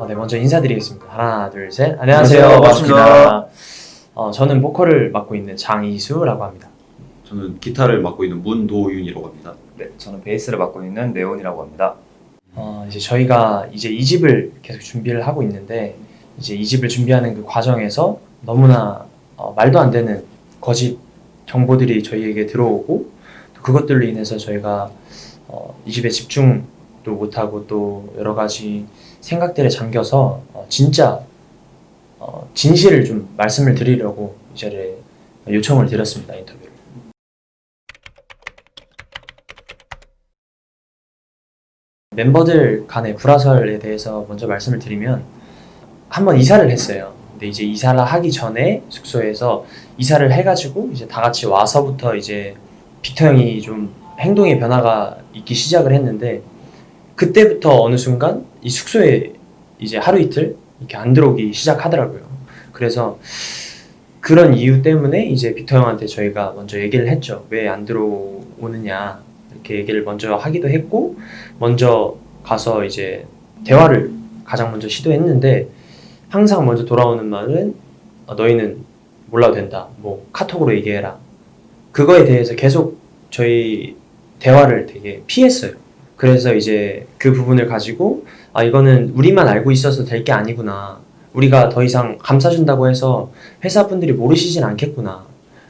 어, 네, 먼저 인사드리겠습니다. 하나, 둘, 셋. 안녕하세요. 안녕하세요. 반갑습니다. 어, 저는 보컬을 맡고 있는 장이수라고 합니다. 저는 기타를 맡고 있는 문도윤이라고 합니다. 네, 저는 베이스를 맡고 있는 네온이라고 합니다. 어, 이제 저희가 이제 이 집을 계속 준비를 하고 있는데 이제 이 집을 준비하는 그 과정에서 너무나 어, 말도 안 되는 거짓 정보들이 저희에게 들어오고 또 그것들로 인해서 저희가 어, 이 집에 집중도 못하고 또 여러 가지 생각들에 잠겨서 어, 진짜 어, 진실을 좀 말씀을 드리려고 이 자리에 요청을 드렸습니다 인터뷰를. 멤버들 간의 불화설에 대해서 먼저 말씀을 드리면 한번 이사를 했어요. 근데 이제 이사를 하기 전에 숙소에서 이사를 해가지고 이제 다 같이 와서부터 이제 빅터 형이 좀 행동의 변화가 있기 시작을 했는데 그때부터 어느 순간 이 숙소에 이제 하루 이틀 이렇게 안 들어오기 시작하더라고요. 그래서 그런 이유 때문에 이제 빅터 형한테 저희가 먼저 얘기를 했죠. 왜 안 들어오느냐 이렇게 얘기를 먼저 하기도 했고 먼저 가서 이제 대화를 가장 먼저 시도했는데 항상 먼저 돌아오는 말은 어, 너희는 몰라도 된다. 뭐 카톡으로 얘기해라. 그거에 대해서 계속 저희 대화를 되게 피했어요. 그래서 이제 그 부분을 가지고 아 이거는 우리만 알고 있어서 될 게 아니구나. 우리가 더 이상 감싸준다고 해서 회사분들이 모르시진 않겠구나.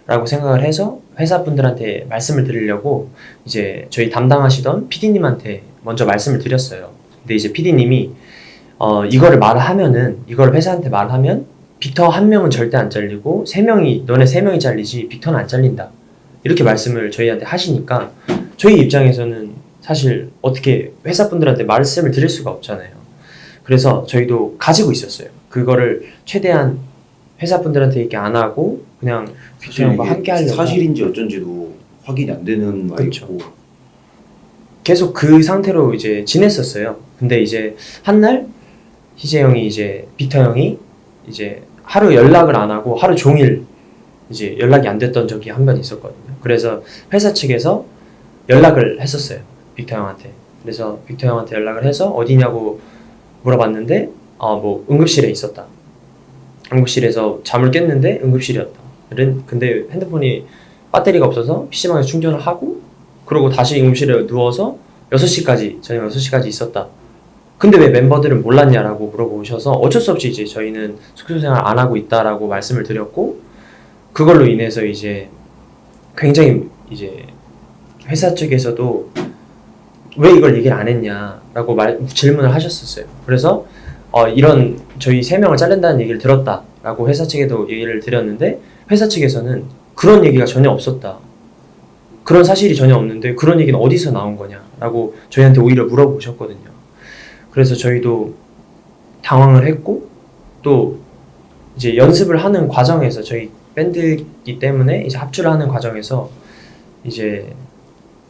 라고 생각을 해서 회사분들한테 말씀을 드리려고 이제 저희 담당하시던 PD님한테 먼저 말씀을 드렸어요. 근데 이제 PD님이 어, 이거를 말하면은 이걸 회사한테 말하면 빅터 한 명은 절대 안 잘리고 세 명이 너네 세 명이 잘리지 빅터는 안 잘린다. 이렇게 말씀을 저희한테 하시니까 저희 입장에서는 사실 어떻게 회사분들한테 말씀을 드릴 수가 없잖아요. 그래서 저희도 가지고 있었어요. 그거를 최대한 회사분들한테 얘기 안 하고 그냥 빅터 형과 함께 하려고 사실인지 어쩐지도 확인이 안 되는 말이 그쵸. 있고 계속 그 상태로 이제 지냈었어요. 근데 이제 한날 희재 형이 이제 빅터 형이 이제 하루 연락을 안 하고 하루 종일 이제 연락이 안 됐던 적이 한 번 있었거든요. 그래서 회사 측에서 연락을 했었어요. 빅터 형한테. 그래서 빅터 형한테 연락을 해서 어디냐고 물어봤는데 어뭐 응급실에 있었다. 응급실에서 잠을 깼는데 응급실이었다. 른- 근데 핸드폰이 배터리가 없어서 PC방에서 충전을 하고 그러고 다시 응급실에 누워서 6시까지 저녁 6시까지 있었다. 근데 왜 멤버들은 몰랐냐라고 물어보셔서 어쩔 수 없이 이제 저희는 숙소 생활 안 하고 있다라고 말씀을 드렸고 그걸로 인해서 이제 굉장히 이제 회사 측에서도 왜 이걸 얘기를 안 했냐라고 말, 질문을 하셨었어요. 그래서 어, 이런 저희 세 명을 자른다는 얘기를 들었다라고 회사 측에도 얘기를 드렸는데 회사 측에서는 그런 얘기가 전혀 없었다. 그런 사실이 전혀 없는데 그런 얘기는 어디서 나온 거냐라고 저희한테 오히려 물어보셨거든요. 그래서 저희도 당황을 했고 또 이제 연습을 하는 과정에서 저희 밴드이기 때문에 이제 합주를 하는 과정에서 이제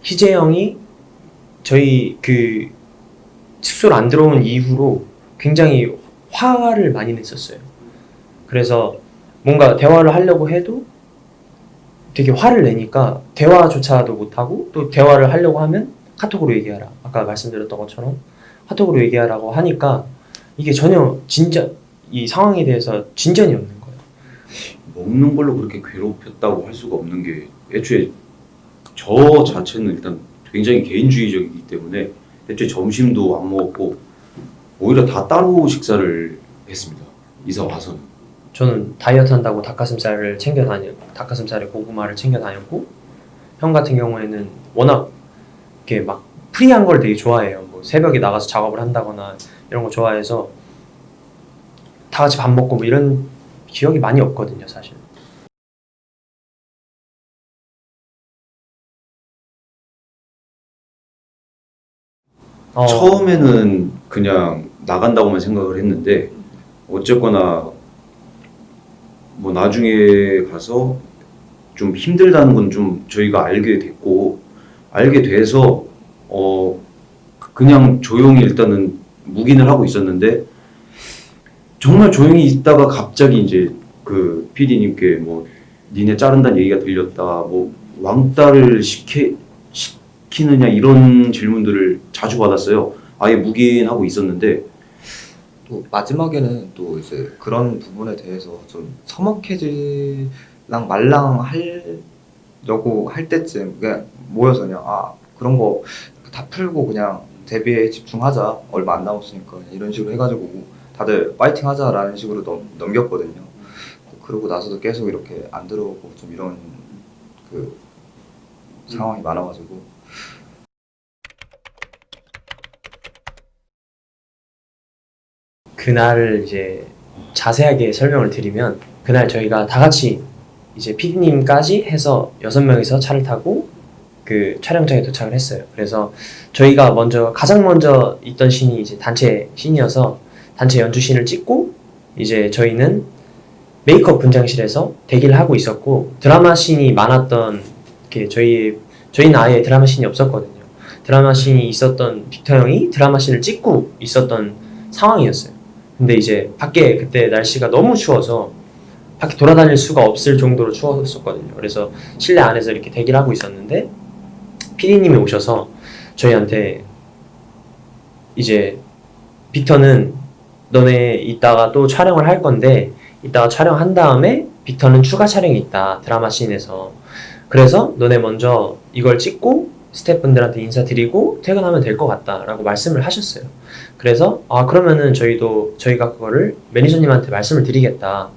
희재 형이 저희 그 숙소를 안 들어온 이후로 굉장히 화를 많이 냈었어요. 그래서 뭔가 대화를 하려고 해도 되게 화를 내니까 대화조차도 못하고 또 대화를 하려고 하면 카톡으로 얘기하라. 아까 말씀드렸던 것처럼 카톡으로 얘기하라고 하니까 이게 전혀 진짜 이 상황에 대해서 진전이 없는 거예요. 먹는 걸로 그렇게 괴롭혔다고 할 수가 없는 게 애초에 저 자체는 일단 굉장히 개인주의적이기 때문에 애초에 점심도 안 먹었고 오히려 다 따로 식사를 했습니다. 이사 와서는 저는 다이어트 한다고 닭가슴살을 챙겨 다녔 닭가슴살에 고구마를 챙겨 다녔고 형 같은 경우에는 워낙 이렇게 막 프리한 걸 되게 좋아해요. 뭐 새벽에 나가서 작업을 한다거나 이런 거 좋아해서 다 같이 밥 먹고 뭐 이런 기억이 많이 없거든요, 사실. 어, 처음에는 그냥 나간다고만 생각을 했는데 어쨌거나 뭐 나중에 가서 좀 힘들다는 건 좀 저희가 알게 됐고 알게 돼서 어 그냥 조용히 일단은 묵인을 하고 있었는데 정말 조용히 있다가 갑자기 이제 그 PD님께 뭐 니네 자른다는 얘기가 들렸다 뭐 왕따를 시키 시 키느냐 이런 질문들을 자주 받았어요. 아예 묵인하고 있었는데 또 마지막에는 또 이제 그런 부분에 대해서 좀 서먹해질랑 말랑 하려고 할 때쯤 그냥 모여서 그냥 아 그런 거 다 풀고 그냥 데뷔에 집중하자 얼마 안 남았으니까 이런 식으로 해가지고 다들 파이팅 하자라는 식으로 넘, 넘겼거든요. 그러고 나서도 계속 이렇게 안 들어오고 좀 이런 그 상황이 많아가지고 그날 이제 자세하게 설명을 드리면 그날 저희가 다 같이 이제 PD님까지 해서 여섯 명이서 차를 타고 그 촬영장에 도착을 했어요. 그래서 저희가 먼저 가장 먼저 있던 씬이 이제 단체 씬이어서 단체 연주 씬을 찍고 이제 저희는 메이크업 분장실에서 대기를 하고 있었고 드라마 씬이 많았던 게 저희 저희는 아예 드라마 씬이 없었거든요. 드라마 씬이 있었던 빅터 형이 드라마 씬을 찍고 있었던 상황이었어요. 근데 이제 밖에 그때 날씨가 너무 추워서 밖에 돌아다닐 수가 없을 정도로 추웠었거든요. 그래서 실내 안에서 이렇게 대기를 하고 있었는데 피디님이 오셔서 저희한테 이제 빅터는 너네 이따가 또 촬영을 할 건데 이따가 촬영한 다음에 빅터는 추가 촬영이 있다 드라마 씬에서 그래서 너네 먼저 이걸 찍고 스태프분들한테 인사드리고 퇴근하면 될 것 같다라고 말씀을 하셨어요. 그래서 아 그러면은 저희도 저희가 그거를 매니저님한테 말씀을 드리겠다.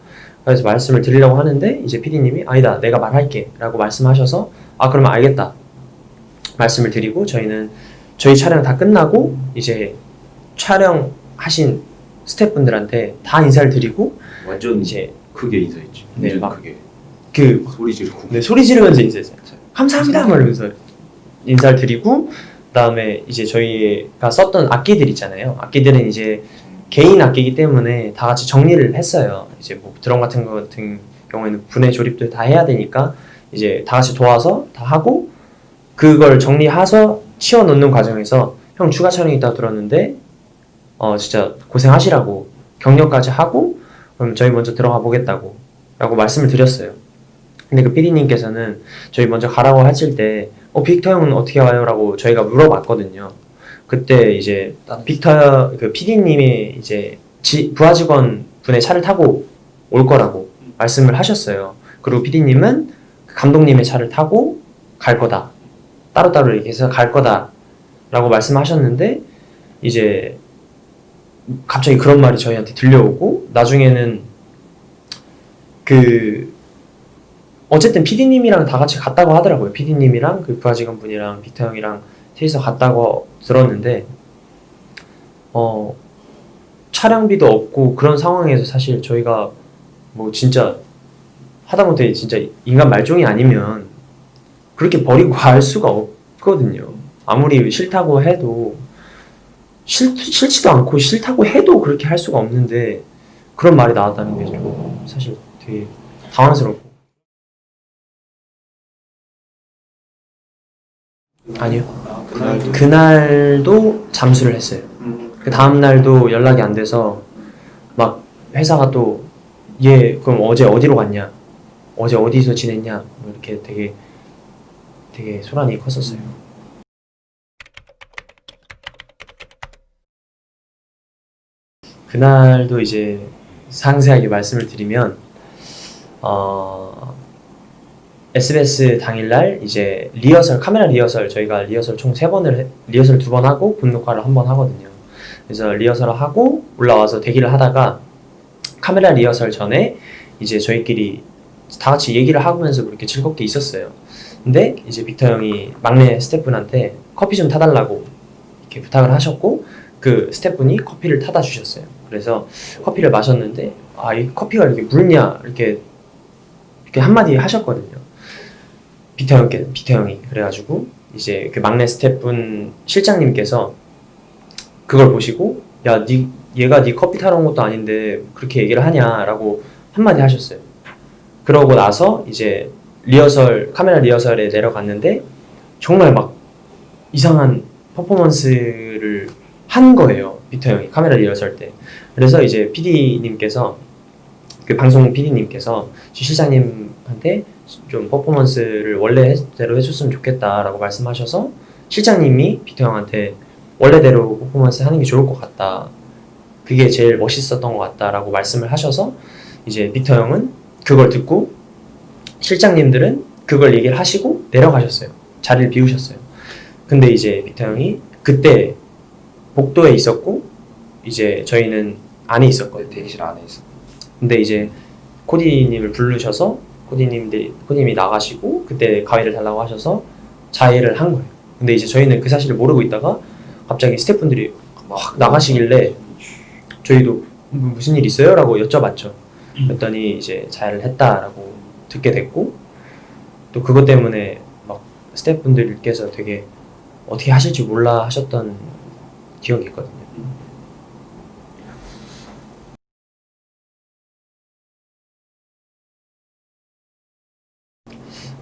그래서 말씀을 드리려고 하는데 이제 PD님이 아니다 내가 말할게라고 말씀하셔서 아 그러면 알겠다 말씀을 드리고 저희는 저희 촬영 다 끝나고 이제 촬영하신 스태프분들한테 다 인사를 드리고 완전 이제 크게 인사했지. 네, 완전 막- 크게 그 소리 지르고. 네, 소리 지르면서 인사했어요. 감사합니다. 말하면서 인사를 드리고 그다음에 이제 저희가 썼던 악기들 있잖아요. 악기들은 이제 개인 악기이기 때문에 다 같이 정리를 했어요. 이제 뭐 드럼 같은 거 같은 경우에는 분해 조립도 다 해야 되니까 이제 다 같이 도와서 다 하고 그걸 정리해서 치워 놓는 과정에서 형 추가 촬영 있다고 들었는데 어 진짜 고생하시라고 격려까지 하고 그럼 저희 먼저 들어가 보겠다고 라고 말씀을 드렸어요. 근데 그 PD님께서는 저희 먼저 가라고 하실 때, 어, 빅터 형은 어떻게 와요? 라고 저희가 물어봤거든요. 그때 이제 빅터, 그 PD님이 이제 지, 부하 직원 분의 차를 타고 올 거라고 말씀을 하셨어요. 그리고 PD님은 감독님의 차를 타고 갈 거다. 따로따로 이렇게 해서 갈 거다. 라고 말씀하셨는데, 이제 갑자기 그런 말이 저희한테 들려오고, 나중에는 그 어쨌든 PD님이랑 다 같이 갔다고 하더라고요. PD님이랑 그 부하 직원 분이랑 빅터 형이랑 셋이서 갔다고 들었는데 어 촬영비도 없고 그런 상황에서 사실 저희가 뭐 진짜 하다못해 진짜 인간 말종이 아니면 그렇게 버리고 갈 수가 없거든요. 아무리 싫다고 해도 싫, 싫지도 않고 싫다고 해도 그렇게 할 수가 없는데 그런 말이 나왔다는 게 좀 사실 되게 당황스럽고 아니요. 그날도? 그날도? 잠수를 했어요. 그 다음 날도 연락이 안 돼서 막 회사가 또 얘 그럼 어제 어디로 갔냐? 어제 어디서 지냈냐? 뭐 이렇게 되게 되게 소란이 컸었어요. 그날도 이제 상세하게 말씀을 드리면 어 SBS 당일날 이제 리허설 카메라 리허설 저희가 리허설 총 세 번을 해- 리허설 두 번 하고 본 녹화를 한 번 하거든요. 그래서 리허설을 하고 올라와서 대기를 하다가 카메라 리허설 전에 이제 저희끼리 다 같이 얘기를 하면서 그렇게 즐겁게 있었어요. 근데 이제 빅터 형이 막내 스태프분한테 커피 좀 타달라고 이렇게 부탁을 하셨고 그 스태프분이 커피를 타다 주셨어요. 그래서 커피를 마셨는데 아 이 커피가 이렇게 묽냐 이렇게 이렇게 한마디 하셨거든요. 빅터 형께 빅터 형이 그래가지고 이제 그 막내 스태프분 실장님께서 그걸 보시고 야, 니 얘가 네 커피 타러 온 것도 아닌데 그렇게 얘기를 하냐라고 한마디 하셨어요. 그러고 나서 이제 리허설 카메라 리허설에 내려갔는데 정말 막 이상한 퍼포먼스를 한 거예요. 빅터 형이 카메라 리허설 때. 그래서 이제 PD님께서 그 방송 PD님께서 실장님한테 좀 퍼포먼스를 원래대로 해줬으면 좋겠다라고 말씀하셔서 실장님이 빅터 형한테 원래대로 퍼포먼스 하는 게 좋을 것 같다 그게 제일 멋있었던 것 같다라고 말씀을 하셔서 이제 빅터 형은 그걸 듣고 실장님들은 그걸 얘기를 하시고 내려가셨어요. 자리를 비우셨어요. 근데 이제 빅터 형이 그때 복도에 있었고 이제 저희는 안에 있었거든요. 대기실 안에 있어. 근데 이제 코디님을 부르셔서 코디님들이 코디님이 나가시고 그때 가위를 달라고 하셔서 자해를 한 거예요. 근데 이제 저희는 그 사실을 모르고 있다가 갑자기 스태프분들이 확 나가시길래 저희도 뭐 무슨 일 있어요?라고 여쭤봤죠. 그랬더니 이제 자해를 했다라고 듣게 됐고 또 그것 때문에 막 스태프분들께서 되게 어떻게 하실지 몰라 하셨던 기억이 있거든요.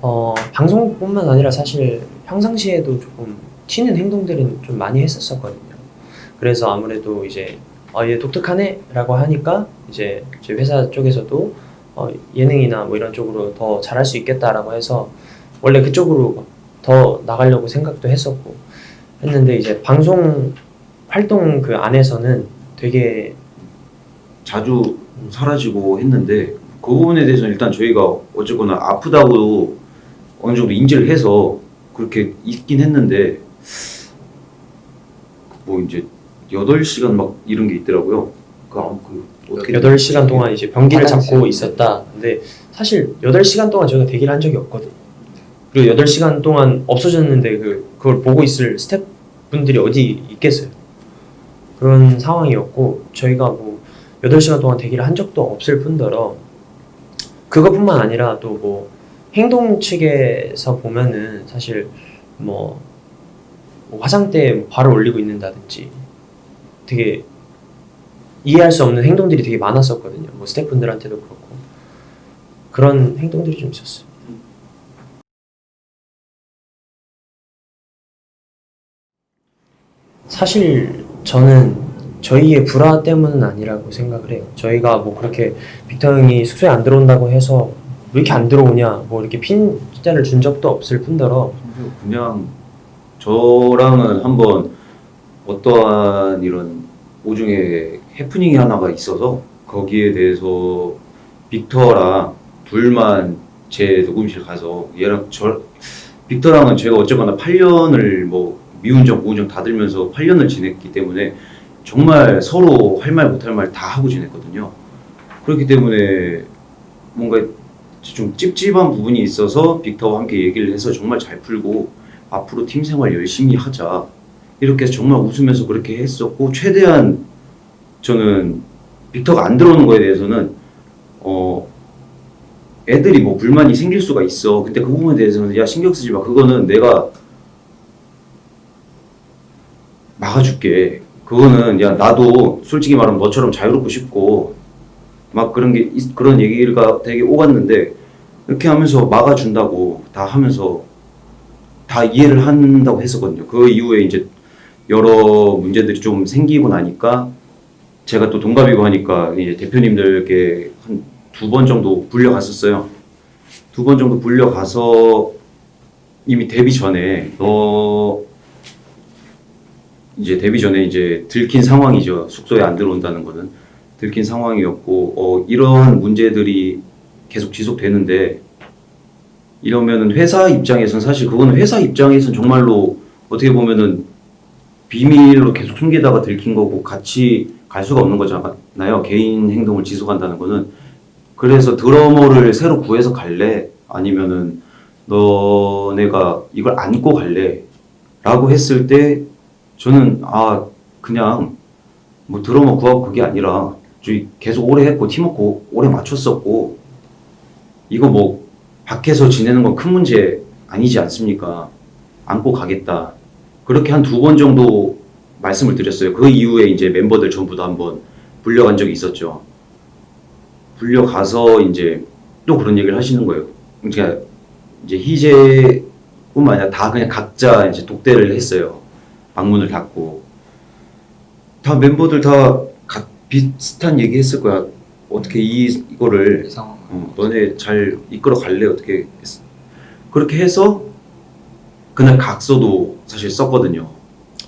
어, 방송뿐만 아니라 사실 평상시에도 조금 튀는 행동들은 좀 많이 했었었거든요. 그래서 아무래도 이제 어, 얘 독특하네 라고 하니까 이제 저희 회사 쪽에서도 어, 예능이나 뭐 이런 쪽으로 더 잘할 수 있겠다라고 해서 원래 그쪽으로 더 나가려고 생각도 했었고 했는데 이제 방송 활동 그 안에서는 되게 자주 사라지고 했는데 그 부분에 대해서는 일단 저희가 어쨌거나 아프다고 어느 정도 인지를 해서 그렇게 있긴 했는데 뭐 이제 8시간 막 이런 게 있더라고요. 그, 아무- 그 어떻게 8시간 동안 이제 변기를. 잡고 있었다. 근데 사실 8시간 동안 저희가 대기를 한 적이 없거든요. 그리고 8시간 동안 없어졌는데 그, 그걸 보고 있을 스태프분들이 어디 있겠어요. 그런 상황이었고 저희가 뭐 8시간 동안 대기를 한 적도 없을 뿐더러 그것뿐만 아니라 또뭐 행동 측에서 보면은 사실 뭐, 뭐 화장대에 뭐 발을 올리고 있는다든지 되게 이해할 수 없는 행동들이 되게 많았었거든요. 뭐 스태프분들한테도 그렇고 그런 행동들이 좀 있었어요. 사실 저는 저희의 불화 때문은 아니라고 생각을 해요. 저희가 뭐 그렇게 빅터 형이 숙소에 안 들어온다고 해서 왜 이렇게 안 들어오냐 뭐 이렇게 핀자를 준 적도 없을 뿐더러 그냥 저랑은 한번 어떠한 이런 오중에 해프닝이 하나가 있어서 거기에 대해서 빅터랑 둘만 제 녹음실 가서 얘랑 저 빅터랑은 제가 어쨌거나 8년을 뭐 미운정 고운정 다 들면서 8년을 지냈기 때문에 정말 서로 할 말 못할 말 다 하고 지냈거든요. 그렇기 때문에 뭔가 좀 찝찝한 부분이 있어서 빅터와 함께 얘기를 해서 정말 잘 풀고 앞으로 팀 생활 열심히 하자. 이렇게 정말 웃으면서 그렇게 했었고 최대한 저는 빅터가 안 들어오는 거에 대해서는 어 애들이 뭐 불만이 생길 수가 있어. 근데 그 부분에 대해서는 야 신경 쓰지 마. 그거는 내가 막아줄게. 그거는 야 나도 솔직히 말하면 너처럼 자유롭고 싶고 막 그런 게 있- 그런 얘기가 되게 오갔는데 이렇게 하면서 막아준다고 다 하면서 다 이해를 한다고 했었거든요. 그 이후에 이제 여러 문제들이 좀 생기고 나니까 제가 또 동갑이고 하니까 이제 대표님들께 한 두 번 정도 불려갔었어요. 두 번 정도 불려가서 이미 데뷔 전에 너 이제 데뷔 전에 이제 들킨 상황이죠. 숙소에 안 들어온다는 거는 들킨 상황이었고 어, 이러한 문제들이 계속 지속되는데 이러면은 회사 입장에서는 사실 그거는 회사 입장에서는 정말로 어떻게 보면은 비밀로 계속 숨기다가 들킨 거고 같이 갈 수가 없는 거잖아요. 개인 행동을 지속한다는 거는. 그래서 드러머를 새로 구해서 갈래? 아니면은 너네가 이걸 안고 갈래? 라고 했을 때 저는 아 그냥 뭐 드러머 구하고 그게 아니라 계속 오래 했고 팀워크 오래 맞췄었고 이거 뭐 밖에서 지내는 건 큰 문제 아니지 않습니까? 안고 가겠다. 그렇게 한 두 번 정도 말씀을 드렸어요. 그 이후에 이제 멤버들 전부 다 한번 불려간 적이 있었죠. 불려가서 이제 또 그런 얘기를 하시는 거예요. 그러니까 이제 희재뿐만 아니라 다 그냥 각자 이제 독대를 했어요. 방문을 닫고 다 멤버들 다 가- 비슷한 얘기 했을 거야. 어떻게 이 이거를 이 상황. 어, 너네 잘 이끌어 갈래 어떻게 했- 그렇게 해서 그날 각서도 사실 썼거든요.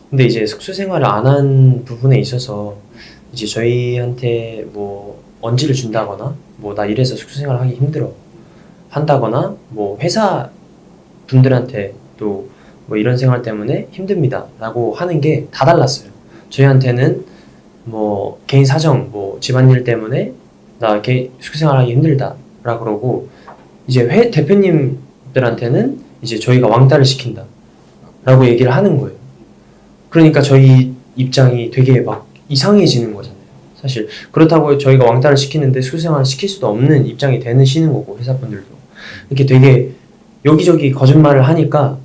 근데 이제 숙소 생활을 안 한 부분에 있어서 이제 저희한테 뭐 언지를 준다거나 뭐 나 이래서 숙소 생활 하기 힘들어 한다거나 뭐 회사 분들한테 또 뭐 이런 생활 때문에 힘듭니다라고 하는 게 다 달랐어요. 저희한테는 뭐 개인 사정 뭐 집안일 때문에 나 개, 숙소 생활하기 힘들다라 그러고 이제 회 대표님들한테는 이제 저희가 왕따를 시킨다라고 얘기를 하는 거예요. 그러니까 저희 입장이 되게 막 이상해지는 거잖아요. 사실 그렇다고 저희가 왕따를 시키는데 수생활 시킬 수도 없는 입장이 되시는 거고 회사분들도 이렇게 되게 여기저기 거짓말을 하니까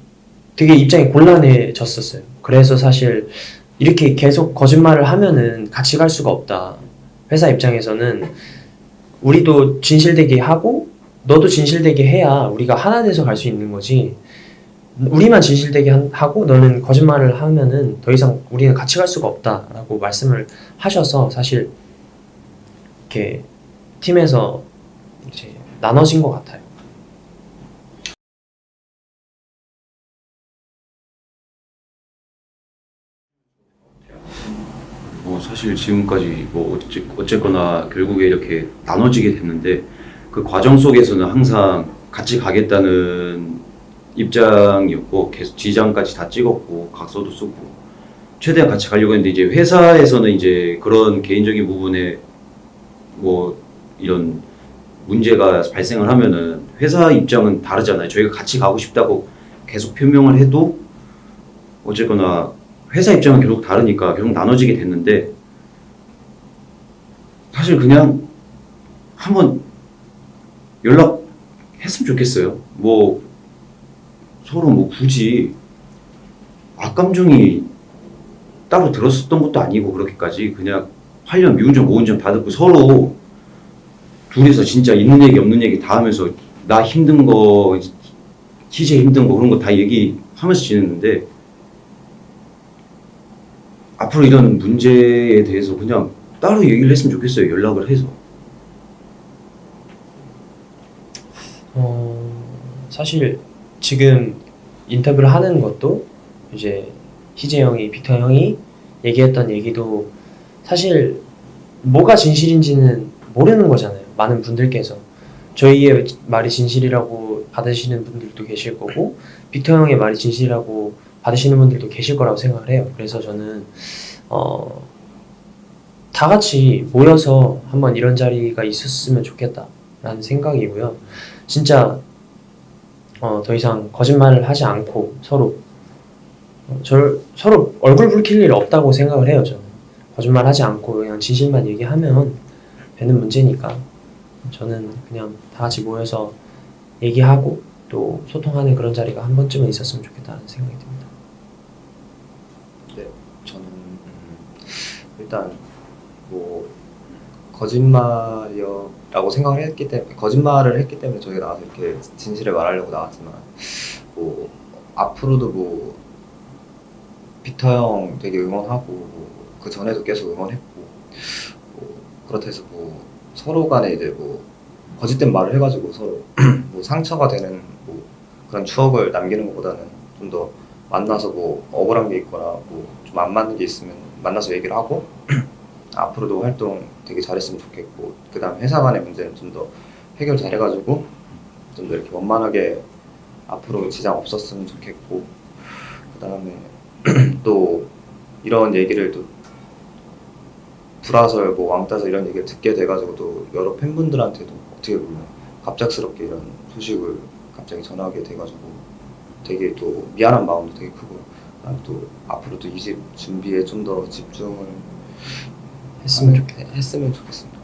되게 입장이 곤란해졌었어요. 그래서 사실 이렇게 계속 거짓말을 하면은 같이 갈 수가 없다. 회사 입장에서는 우리도 진실되게 하고 너도 진실되게 해야 우리가 하나 돼서 갈 수 있는 거지. 우리만 진실되게 한- 하고 너는 거짓말을 하면은 더 이상 우리는 같이 갈 수가 없다라고 말씀을 하셔서 사실 이렇게 팀에서 이제 나눠진 것 같아요. 사실 지금까지 뭐 어째, 어쨌 거나 결국에 이렇게 나눠지게 됐는데 그 과정 속에서는 항상 같이 가겠다는 입장이었고 계속 지장까지 다 찍었고 각서도 쓰고 최대한 같이 가려고 했는데 이제 회사에서는 이제 그런 개인적인 부분에 뭐 이런 문제가 발생을 하면은 회사 입장은 다르잖아요. 저희가 같이 가고 싶다고 계속 표명을 해도 어쨌거나 회사 입장은 계속 다르니까 계속 나눠지게 됐는데 사실 그냥 한번 연락했으면 좋겠어요. 뭐 서로 뭐 굳이 악감정이 따로 들었었던 것도 아니고 그렇게까지 그냥 8년 미운정 모운정 다 듣고 서로 둘이서 진짜 있는 얘기 없는 얘기 다 하면서 나 힘든 거 희재 힘든 거 그런 거 다 얘기하면서 지냈는데 앞으로 이런 문제에 대해서 그냥 따로 얘기를 했으면 좋겠어요. 연락을 해서. 어, 사실 지금 인터뷰를 하는 것도 이제 희재 형이 빅터 형이 얘기했던 얘기도 사실 뭐가 진실인지는 모르는 거잖아요. 많은 분들께서 저희의 말이 진실이라고 받으시는 분들도 계실 거고 빅터 형의 말이 진실이라고 받으시는 분들도 계실 거라고 생각을 해요. 그래서 저는 어, 다 같이 모여서 한번 이런 자리가 있었으면 좋겠다라는 생각이고요. 진짜 어, 더 이상 거짓말을 하지 않고 서로 어, 절, 서로 얼굴 붉힐 일 없다고 생각을 해요 저는 거짓말 하지 않고 그냥 진실만 얘기하면 되는 문제니까 저는 그냥 다 같이 모여서 얘기하고 또 소통하는 그런 자리가 한 번쯤은 있었으면 좋겠다는 생각이 듭니다 저는 음, 일단 뭐 거짓말이라고 생각을 했기 때문에 거짓말을 했기 때문에 저희가 나와서 이렇게 진실을 말하려고 나왔지만 뭐 앞으로도 뭐 빅터 형 되게 응원하고 그 전에도 계속 응원했고 뭐 그렇다 해서 뭐 서로 간에 이제 뭐 거짓된 말을 해가지고 서로 뭐 상처가 되는 뭐 그런 추억을 남기는 것보다는 좀 더 만나서 뭐 억울한 게 있거나 뭐 좀 안 맞는 게 있으면 만나서 얘기를 하고 앞으로도 활동 되게 잘했으면 좋겠고 그 다음 회사 간의 문제는 좀 더 해결 잘해가지고 좀 더 이렇게 원만하게 앞으로 지장 없었으면 좋겠고 그 다음에 또 이런 얘기를 또 불화설 뭐 왕따설 이런 얘기를 듣게 돼가지고 또 여러 팬분들한테도 어떻게 보면 갑작스럽게 이런 소식을 갑자기 전하게 돼가지고 되게 또 미안한 마음도 되게 크고 그다음에 또 앞으로 또이집 준비에 좀 더 집중을 했으면 하면- 했으면 좋겠습니다.